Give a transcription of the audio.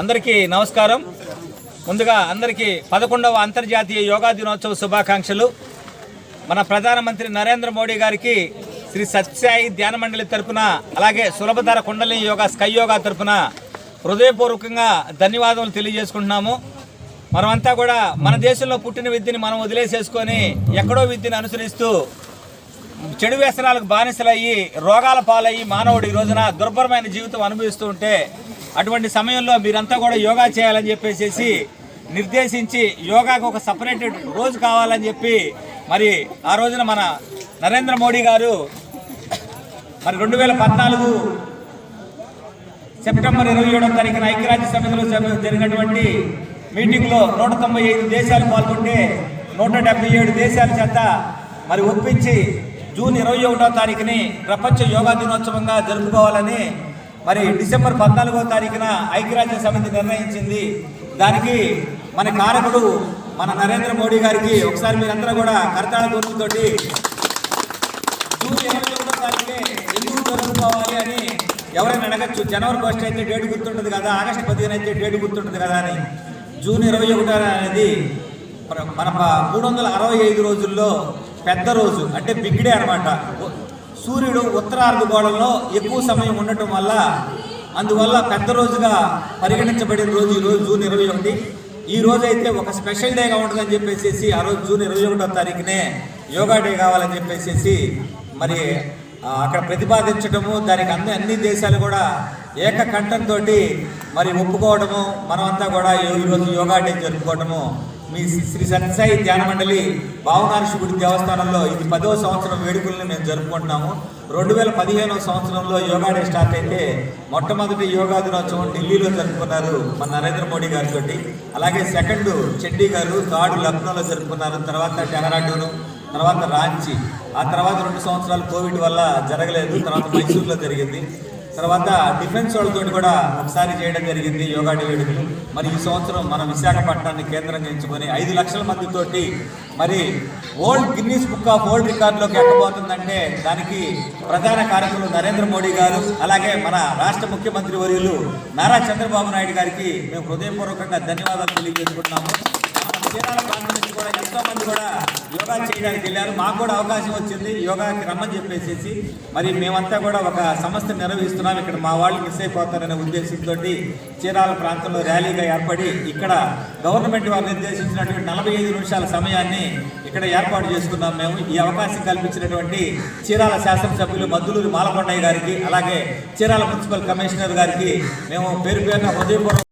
అందరికీ నమస్కారం. ముందుగా అందరికీ పదకొండవ అంతర్జాతీయ యోగా దినోత్సవ శుభాకాంక్షలు. మన ప్రధానమంత్రి నరేంద్ర మోడీ గారికి శ్రీ సత్యసాయి ధ్యాన మండలి తరపున అలాగే సులభధర కుండలిని యోగా స్కై యోగా తరపున హృదయపూర్వకంగా ధన్యవాదాలు తెలియజేసుకుంటున్నాము. మనమంతా కూడా మన దేశంలో పుట్టిన విద్యని మనం వదిలేసేసుకొని ఎక్కడో విద్యను అనుసరిస్తూ చెడు వ్యసనాలకు బానిసలయ్యి రోగాల పాలయ్యి మానవుడు ఈ రోజున దుర్భరమైన జీవితం అనుభవిస్తూ ఉంటే అటువంటి సమయంలో మీరంతా కూడా యోగా చేయాలని చెప్పేసి నిర్దేశించి యోగాకు ఒక సపరేటెడ్ రోజు కావాలని చెప్పి మరి ఆ రోజున మన నరేంద్ర మోడీ గారు మరి రెండు వేల పద్నాలుగు సెప్టెంబర్ ఇరవై ఏడవ తారీఖున ఐక్యరాజ్య సమితిలో జరిగినటువంటి మీటింగ్లో నూట తొంభై ఐదు దేశాలు పాల్గొంటే నూట డెబ్బై ఏడు దేశాల చేత మరి ఒప్పించి జూన్ ఇరవై ఒకటో తారీఖుని ప్రపంచ యోగా దినోత్సవంగా జరుపుకోవాలని మరి డిసెంబర్ పద్నాలుగో తారీఖున ఐక్యరాజ్య సమితి నిర్ణయించింది. దానికి మన కారకుడు మన నరేంద్ర మోడీ గారికి ఒకసారి మీరందరూ కూడా కరతాళ గుర్తుతోటి జూన్ ఇరవై ఒకటో తారీఖే ఎందుకు జరుపుకోవాలి అని ఎవరైనా అడగచ్చు. జనవరి ఫస్ట్ అయితే డేట్ గుర్తుంటుంది కదా ఆగస్టు పదిహేను అయితే డేట్ గుర్తుంటుంది కదా అని. జూన్ ఇరవై ఒకటో అనేది మన మూడు వందల అరవై ఐదు రోజుల్లో పెద్ద రోజు అంటే బిగ్ డే అనమాట సూర్యుడు ఉత్తరార్ధగోళంలో ఎక్కువ సమయం ఉండటం వల్ల అందువల్ల పెద్ద రోజుగా పరిగణించబడిన రోజు ఈ రోజు జూన్ ఇరవై ఒకటి. ఈ రోజు అయితే ఒక స్పెషల్ డేగా ఉంటుందని చెప్పేసి ఆ రోజు జూన్ ఇరవై ఒకటో తారీఖునే యోగా డే కావాలని చెప్పేసి మరి అక్కడ ప్రతిపాదించడము దానికి అన్ని అన్ని దేశాలు కూడా ఏకకంఠంతో మరి ఒప్పుకోవడము మనమంతా కూడా ఈ- ఈరోజు యోగా డే జరుపుకోవడము మీ శ్రీ- శ్రీ సత్యసాయి ధ్యాన మండలి భావనార్షి గుడి దేవస్థానంలో ఇది పదవ సంవత్సరం వేడుకలను మేము జరుపుకుంటున్నాము. రెండు వేల పదిహేనవ సంవత్సరంలో యోగా డే స్టార్ట్ అయితే మొట్టమొదటి యోగా దినోత్సవం ఢిల్లీలో జరుపుకున్నారు మన నరేంద్ర మోడీ గారితో అలాగే సెకండ్ చెడ్డీ గారు థర్డ్ లక్నోలో జరుపుకున్నారు. తర్వాత డెహరాడూను తర్వాత రాంచీ. ఆ తర్వాత రెండు సంవత్సరాలు కోవిడ్ వల్ల జరగలేదు. తర్వాత మైసూర్లో జరిగింది. తర్వాత డిఫెన్స్ వాళ్ళతో కూడా ఒకసారి చేయడం జరిగింది యోగా డే మరి ఈ సంవత్సరం మన విశాఖపట్నాన్ని కేంద్రంగా ఎంచుకొని ఐదు లక్షల మందితోటి మరి old Guinness book of old రికార్డులోకి ఎక్కబోతుందంటే దానికి ప్రధాన కార్యక్రమం నరేంద్ర మోడీ గారు అలాగే మన రాష్ట్ర ముఖ్యమంత్రి వర్యులు నారా చంద్రబాబు నాయుడు గారికి మేము హృదయపూర్వకంగా ధన్యవాదాలు తెలియజేసుకుంటున్నాము. చీరాల ప్రాంతం నుంచి కూడా ఎంతో మంది కూడా యోగా చేయడానికి వెళ్ళారు. మాకు కూడా అవకాశం వచ్చింది. యోగాకి రమ్మని చెప్పేసి మరి మేమంతా కూడా ఒక సంస్థ నిర్వహిస్తున్నాం. ఇక్కడ మా వాళ్ళు మిస్ అయిపోతారనే ఉద్దేశంతో చీరాల ప్రాంతంలో ర్యాలీగా ఏర్పడి ఇక్కడ గవర్నమెంట్ వారు నిర్దేశించినటువంటి నలభై ఐదు నిమిషాల సమయాన్ని ఇక్కడ ఏర్పాటు చేసుకున్నాం మేము. ఈ అవకాశం కల్పించినటువంటి చీరాల శాసనసభ్యులు మద్దులూరి మాలకొండయ్య గారికి అలాగే చీరాల మున్సిపల్ కమిషనర్ గారికి మేము పేరు పేరున హృదయపూర్వక